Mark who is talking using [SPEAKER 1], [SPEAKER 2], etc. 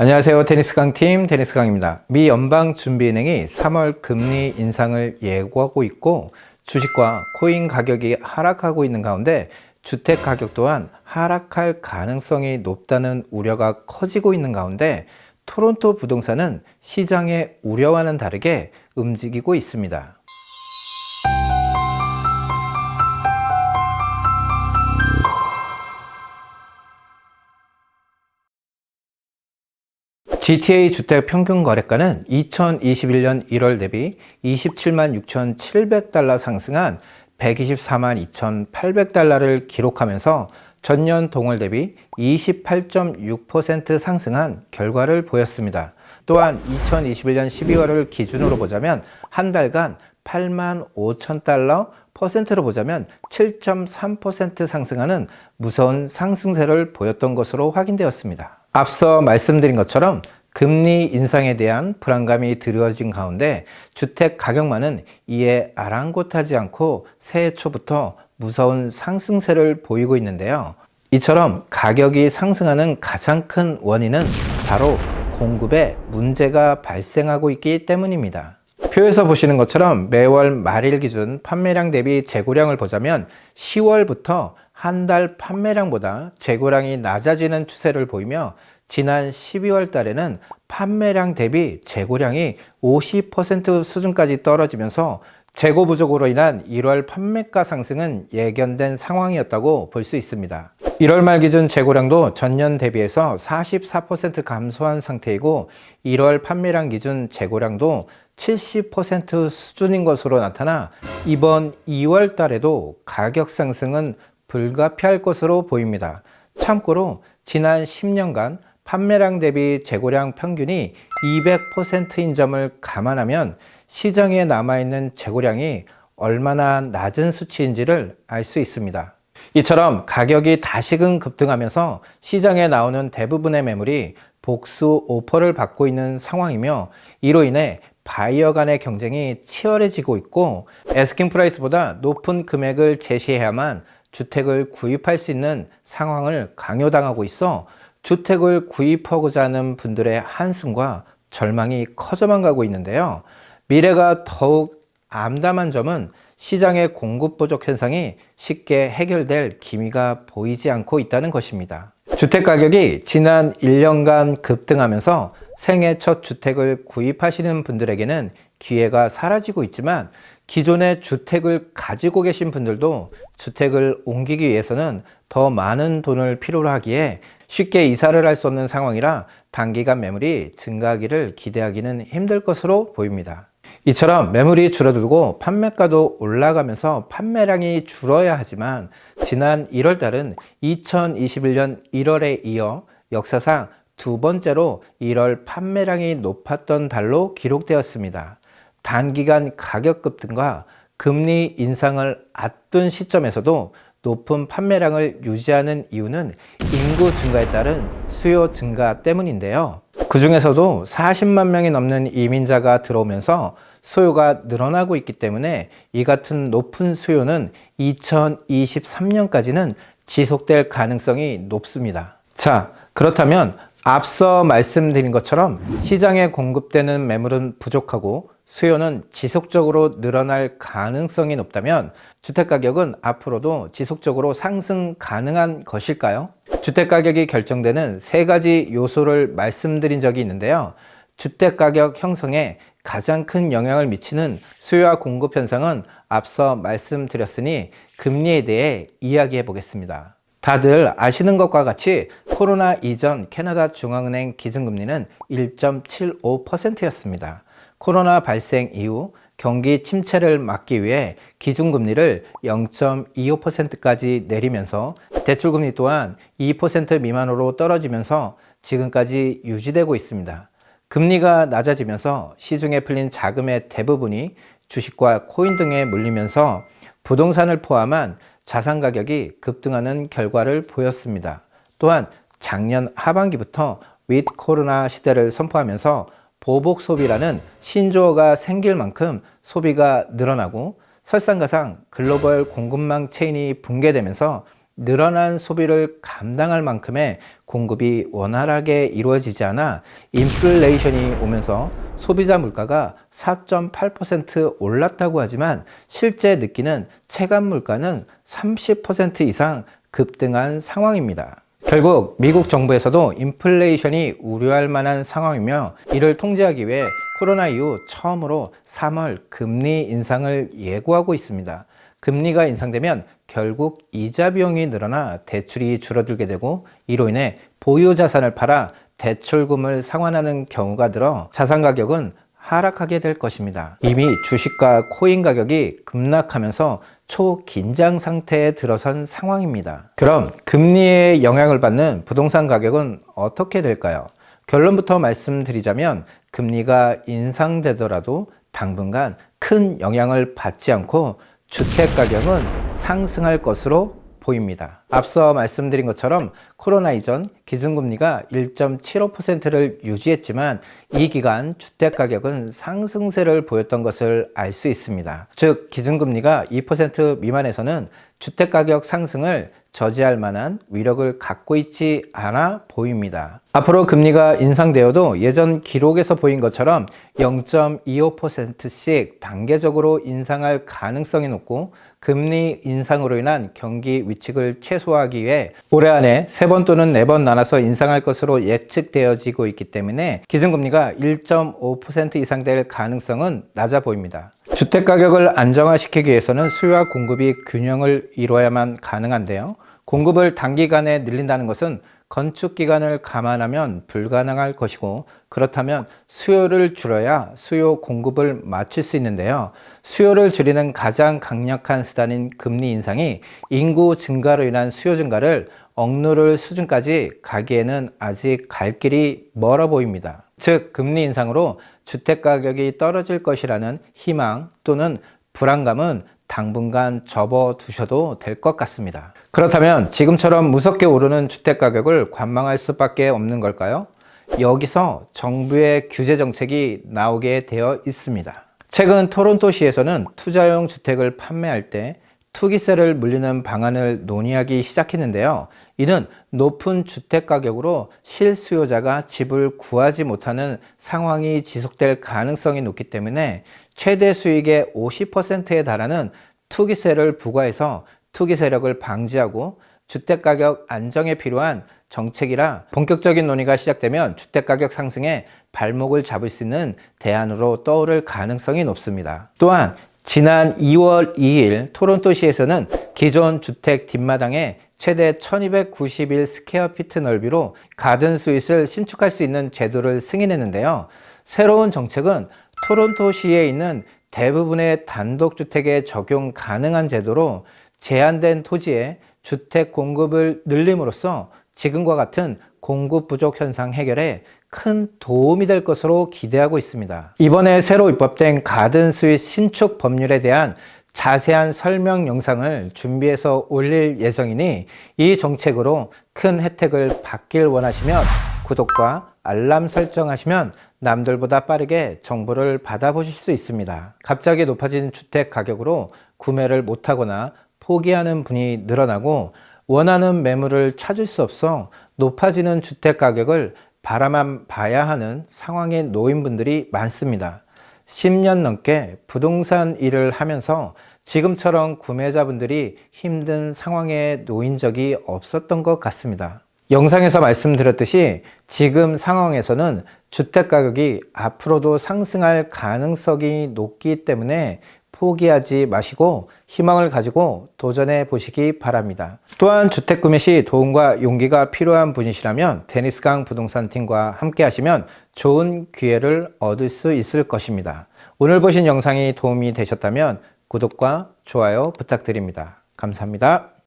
[SPEAKER 1] 안녕하세요. 테니스 강팀 테니스 강입니다. 미 연방 준비은행이 3월 금리 인상을 예고하고 있고 주식과 코인 가격이 하락하고 있는 가운데 주택 가격 또한 하락할 가능성이 높다는 우려가 커지고 있는 가운데 토론토 부동산은 시장의 우려와는 다르게 움직이고 있습니다. GTA 주택 평균 거래가는 2021년 1월 대비 27만 6,700달러 상승한 124만 2,800달러를 기록하면서 전년 동월 대비 28.6% 상승한 결과를 보였습니다. 또한 2021년 12월을 기준으로 보자면 한 달간 8만 5천 달러, 퍼센트로 보자면 7.3% 상승하는 무서운 상승세를 보였던 것으로 확인되었습니다. 앞서 말씀드린 것처럼 금리 인상에 대한 불안감이 드리워진 가운데 주택 가격만은 이에 아랑곳하지 않고 새해 초부터 무서운 상승세를 보이고 있는데요. 이처럼 가격이 상승하는 가장 큰 원인은 바로 공급에 문제가 발생하고 있기 때문입니다. 표에서 보시는 것처럼 매월 말일 기준 판매량 대비 재고량을 보자면 10월부터 한 달 판매량보다 재고량이 낮아지는 추세를 보이며 지난 12월 달에는 판매량 대비 재고량이 50% 수준까지 떨어지면서 재고 부족으로 인한 1월 판매가 상승은 예견된 상황이었다고 볼 수 있습니다. 1월 말 기준 재고량도 전년 대비해서 44% 감소한 상태이고 1월 판매량 기준 재고량도 70% 수준인 것으로 나타나 이번 2월 달에도 가격 상승은 불가피할 것으로 보입니다. 참고로 지난 10년간 판매량 대비 재고량 평균이 200%인 점을 감안하면 시장에 남아있는 재고량이 얼마나 낮은 수치인지를 알 수 있습니다. 이처럼 가격이 다시금 급등하면서 시장에 나오는 대부분의 매물이 복수 오퍼를 받고 있는 상황이며 이로 인해 바이어 간의 경쟁이 치열해지고 있고 에스킹 프라이스보다 높은 금액을 제시해야만 주택을 구입할 수 있는 상황을 강요당하고 있어 주택을 구입하고자 하는 분들의 한숨과 절망이 커져만 가고 있는데요. 미래가 더욱 암담한 점은 시장의 공급 부족 현상이 쉽게 해결될 기미가 보이지 않고 있다는 것입니다. 주택 가격이 지난 1년간 급등하면서 생애 첫 주택을 구입하시는 분들에게는 기회가 사라지고 있지만 기존의 주택을 가지고 계신 분들도 주택을 옮기기 위해서는 더 많은 돈을 필요로 하기에 쉽게 이사를 할 수 없는 상황이라 단기간 매물이 증가하기를 기대하기는 힘들 것으로 보입니다. 이처럼 매물이 줄어들고 판매가도 올라가면서 판매량이 줄어야 하지만 지난 1월 달은 2021년 1월에 이어 역사상 두 번째로 1월 판매량이 높았던 달로 기록되었습니다. 단기간 가격 급등과 금리 인상을 앞둔 시점에서도 높은 판매량을 유지하는 이유는 인구 증가에 따른 수요 증가 때문인데요. 그 중에서도 40만 명이 넘는 이민자가 들어오면서 수요가 늘어나고 있기 때문에 이 같은 높은 수요는 2023년까지는 지속될 가능성이 높습니다. 자, 그렇다면 앞서 말씀드린 것처럼 시장에 공급되는 매물은 부족하고 수요는 지속적으로 늘어날 가능성이 높다면 주택가격은 앞으로도 지속적으로 상승 가능한 것일까요? 주택가격이 결정되는 세 가지 요소를 말씀드린 적이 있는데요. 주택가격 형성에 가장 큰 영향을 미치는 수요와 공급 현상은 앞서 말씀드렸으니 금리에 대해 이야기해 보겠습니다. 다들 아시는 것과 같이 코로나 이전 캐나다 중앙은행 기준금리는 1.75%였습니다. 코로나 발생 이후 경기 침체를 막기 위해 기준금리를 0.25%까지 내리면서 대출금리 또한 2% 미만으로 떨어지면서 지금까지 유지되고 있습니다. 금리가 낮아지면서 시중에 풀린 자금의 대부분이 주식과 코인 등에 물리면서 부동산을 포함한 자산 가격이 급등하는 결과를 보였습니다. 또한 작년 하반기부터 윗 코로나 시대를 선포하면서 보복 소비라는 신조어가 생길 만큼 소비가 늘어나고 설상가상 글로벌 공급망 체인이 붕괴되면서 늘어난 소비를 감당할 만큼의 공급이 원활하게 이루어지지 않아 인플레이션이 오면서 소비자 물가가 4.8% 올랐다고 하지만 실제 느끼는 체감 물가는 30% 이상 급등한 상황입니다. 결국 미국 정부에서도 인플레이션이 우려할 만한 상황이며 이를 통제하기 위해 코로나 이후 처음으로 3월 금리 인상을 예고하고 있습니다. 금리가 인상되면 결국 이자 비용이 늘어나 대출이 줄어들게 되고 이로 인해 보유 자산을 팔아 대출금을 상환하는 경우가 들어 자산 가격은 하락하게 될 것입니다. 이미 주식과 코인 가격이 급락하면서 초긴장 상태에 들어선 상황입니다. 그럼 금리의 영향을 받는 부동산 가격은 어떻게 될까요? 결론부터 말씀드리자면 금리가 인상되더라도 당분간 큰 영향을 받지 않고 주택 가격은 상승할 것으로 보입니다. 앞서 말씀드린 것처럼 코로나 이전 기준금리가 1.75%를 유지했지만 이 기간 주택 가격은 상승세를 보였던 것을 알 수 있습니다. 즉 기준금리가 2% 미만에서는 주택 가격 상승을 저지할 만한 위력을 갖고 있지 않아 보입니다. 앞으로 금리가 인상되어도 예전 기록에서 보인 것처럼 0.25%씩 단계적으로 인상할 가능성이 높고 금리 인상으로 인한 경기 위축을 최소화하기 위해 올해 안에 3번 또는 4번 나눠서 인상할 것으로 예측되어지고 있기 때문에 기준금리가 1.5% 이상 될 가능성은 낮아 보입니다. 주택 가격을 안정화시키기 위해서는 수요와 공급이 균형을 이루어야만 가능한데요. 공급을 단기간에 늘린다는 것은 건축 기간을 감안하면 불가능할 것이고 그렇다면 수요를 줄여야 수요 공급을 맞출 수 있는데요. 수요를 줄이는 가장 강력한 수단인 금리 인상이 인구 증가로 인한 수요 증가를 억누를 수준까지 가기에는 아직 갈 길이 멀어 보입니다. 즉 금리 인상으로 주택 가격이 떨어질 것이라는 희망 또는 불안감은 당분간 접어두셔도 될 것 같습니다. 그렇다면 지금처럼 무섭게 오르는 주택 가격을 관망할 수밖에 없는 걸까요? 여기서 정부의 규제 정책이 나오게 되어 있습니다. 최근 토론토시에서는 투자용 주택을 판매할 때 투기세를 물리는 방안을 논의하기 시작했는데요. 이는 높은 주택 가격으로 실수요자가 집을 구하지 못하는 상황이 지속될 가능성이 높기 때문에 최대 수익의 50%에 달하는 투기세를 부과해서 투기 세력을 방지하고 주택 가격 안정에 필요한 정책이라 본격적인 논의가 시작되면 주택 가격 상승에 발목을 잡을 수 있는 대안으로 떠오를 가능성이 높습니다. 또한 지난 2월 2일 토론토시에서는 기존 주택 뒷마당에 최대 1291 스퀘어피트 넓이로 가든 스윗을 신축할 수 있는 제도를 승인했는데요. 새로운 정책은 토론토 시에 있는 대부분의 단독주택에 적용 가능한 제도로 제한된 토지에 주택 공급을 늘림으로써 지금과 같은 공급 부족 현상 해결에 큰 도움이 될 것으로 기대하고 있습니다. 이번에 새로 입법된 가든 스윗 신축 법률에 대한 자세한 설명 영상을 준비해서 올릴 예정이니 이 정책으로 큰 혜택을 받길 원하시면 구독과 알람 설정하시면 남들보다 빠르게 정보를 받아보실 수 있습니다. 갑자기 높아진 주택 가격으로 구매를 못하거나 포기하는 분이 늘어나고 원하는 매물을 찾을 수 없어 높아지는 주택 가격을 바라만 봐야 하는 상황에 놓인 분들이 많습니다. 10년 넘게 부동산 일을 하면서 지금처럼 구매자분들이 힘든 상황에 놓인 적이 없었던 것 같습니다. 영상에서 말씀드렸듯이 지금 상황에서는 주택 가격이 앞으로도 상승할 가능성이 높기 때문에 포기하지 마시고 희망을 가지고 도전해 보시기 바랍니다. 또한 주택 구매 시 도움과 용기가 필요한 분이시라면 데니스강 부동산 팀과 함께 하시면 좋은 기회를 얻을 수 있을 것입니다. 오늘 보신 영상이 도움이 되셨다면 구독과 좋아요 부탁드립니다. 감사합니다.